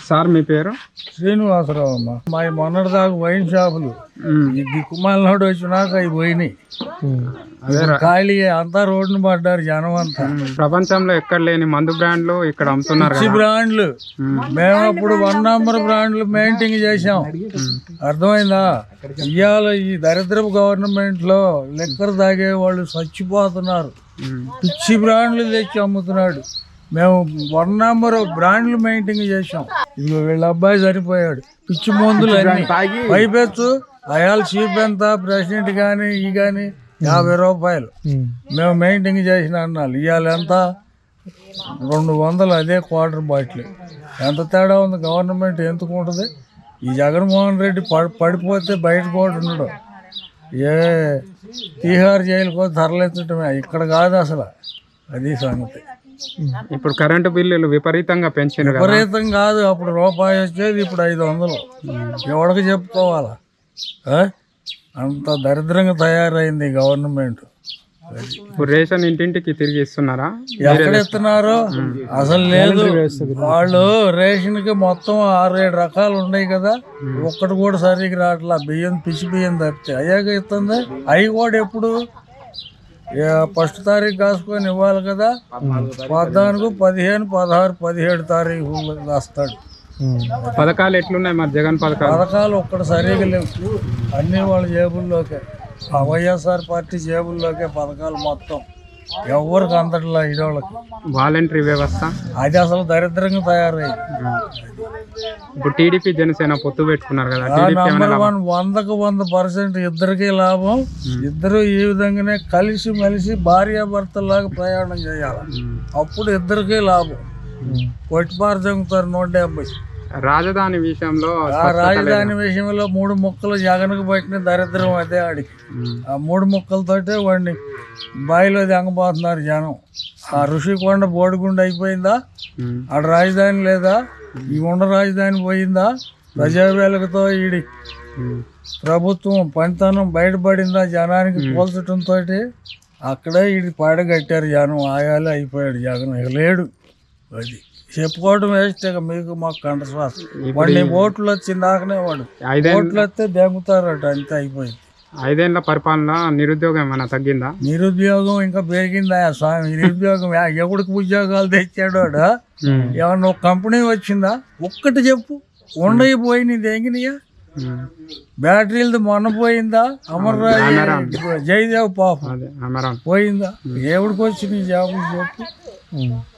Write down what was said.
Sir మీ పేరు? శ్రీనివాసరావు అమ్మ. మా మొన్నటి దాకా వైన్ షాపులు. ఈ దిక్కుమాలనాడు వచ్చినాక అవి పోయినాయి. అదే ఖాళీ అంతా రోడ్డును పడ్డారు జనం అంతా. ప్రపంచంలో ఎక్కడ లేని మందు బ్రాండ్లు ఇక్కడ అమ్ముతున్నారు బ్రాండ్లు. మేము అప్పుడు వన్ నంబర్ బ్రాండ్లు మెయింటైన్ చేసాం అర్థమైందా? ఇవాళ ఈ దరిద్రపు గవర్నమెంట్లో లిక్కర్ తాగే వాళ్ళు చచ్చిపోతున్నారు. పిచ్చి బ్రాండ్లు తెచ్చి అమ్ముతున్నాడు. మేము వన్ నంబర్ బ్రాండ్లు మెయింటైన్ చేసాం ఇదిగో వీళ్ళ అబ్బాయి సరిపోయాడు. పిచ్చి మందులు అన్ని పైపెచ్చు అయాల చీప్ ఎంత ప్రెసిడెంట్ కానీ ఈ కానీ యాభై రూపాయలు. మేము. మెయింటైన్ చేసిన అన్నాలు ఇవాళ ఎంత? రెండు వందలు అదే క్వార్టర్ బాటిల్ ఎంత తేడా ఉంది? గవర్నమెంట్ ఎందుకు ఉంటుంది? ఈ జగన్మోహన్ రెడ్డి పడి పడిపోతే బయట కూడా ఉండడు. ఏ తీహార్ జైలుకో తరలించటమే. ఇక్కడ కాదు అసలు. అది సంగతి. ఇప్పుడు కరెంటు బిల్లులు విపరీతంగా కదా. విపరీతం కాదు అప్పుడు రూపాయి వచ్చేది ఇప్పుడు ఐదు వందలు. ఎవడికి చెప్పుకోవాలా? అంత దరిద్రంగా తయారైంది గవర్నమెంట్. ఇప్పుడు రేషన్ ఇంటింటికి తిరిగి ఇస్తున్నారా? ఎక్కడ ఇస్తున్నారు? అసలు లేదు. వాళ్ళు రేషన్కి మొత్తం ఆరు ఏడు రకాలు ఉన్నాయి కదా. ఒక్కటి కూడా సరిగ్గా రావట్లా. బియ్యం పిచ్చి బియ్యం తప్పితే. అయ్యాక ఇస్తుంది. అవి కూడా ఎప్పుడు? ఫస్ట్ తారీఖు కాసుకొని ఇవ్వాలి కదా. పద్నాలుగు పదిహేను పదహారు పదిహేడు తారీఖు వస్తాడు పథకాలు ఎట్లున్నాయి మరి? జగన్ పథకాలు? పథకాలు ఒక్కటి సరిగా లేవు. అన్ని వాళ్ళ జేబుల్లోకే. వైఎస్ఆర్ పార్టీ జేబుల్లోకే పథకాలు మొత్తం. ఎవరికి అందట్లా ఇడోళ్ళకి? వాలంటరీ వ్యవస్థ. అది అసలు దరిద్రంగా తయారైంది ఇప్పుడు టీడీపీ జనసేన పొత్తు పెట్టుకున్నారు కదా టీడీపీ నంబర్? వన్ వందకు వంద పర్సెంట్ ఇద్దరికి లాభం. ఇద్దరు ఈ విధంగానే కలిసి మెలిసి భార్యాభర్తలాగా ప్రయాణం చేయాలి. అప్పుడు ఇద్దరికీ లాభం. కొట్టిపారు జంగుతారు నూట డెబ్బై రాజధాని విషయంలో ఆ రాజధాని విషయంలో మూడు ముక్కలు జగన్కు పట్టిన దరిద్రం అదే ఆడికి. ఉమ్, ఆ మూడు ముక్కలతోటే వాడిని బావిలో దింగబోతున్నారు జనం. ఆ ఋషికొండ బోడిగుండ అయిపోయిందా? ఆడ రాజధాని లేదా? ఈ ఉండ రాజధాని పోయిందా? ప్రజావేలకతో ఈడి. ప్రభుత్వం పనితనం బయటపడిందా? జనానికి పోల్చడంతో అక్కడే ఈడి పాడగట్టారు జనం. ఆయాలే అయిపోయాడు జగన్. ఇక లేడు. అది. చెప్పుకోవడం వేస్ట్ ఇక మీకు మాకు కంఠశ్వాస వాడిని ఓట్లు వచ్చిందాకనే వాడు. ఓట్లు వస్తే దెంగుతారట అంతే అయిపోయింది. ఐదేళ్ళ పరిపాలన నిరుద్యోగం ఏమైనా తగ్గిందా? నిరుద్యోగం ఇంకా పెరిగిందా స్వామి? నిరుద్యోగం ఎవడికి ఉద్యోగాలు తెచ్చాడు ఏమన్నా ఒక కంపెనీ వచ్చిందా? ఒక్కటి చెప్పు. ఉండయి పోయినాయి దెంగినాయా ఉమ్. బ్యాటరీలది మొన్న పోయిందా? అమర్రాజు జయదేవ్ పాపం. పోయిందా? ఎవడికి వచ్చినాయి జాబులు చెప్పు.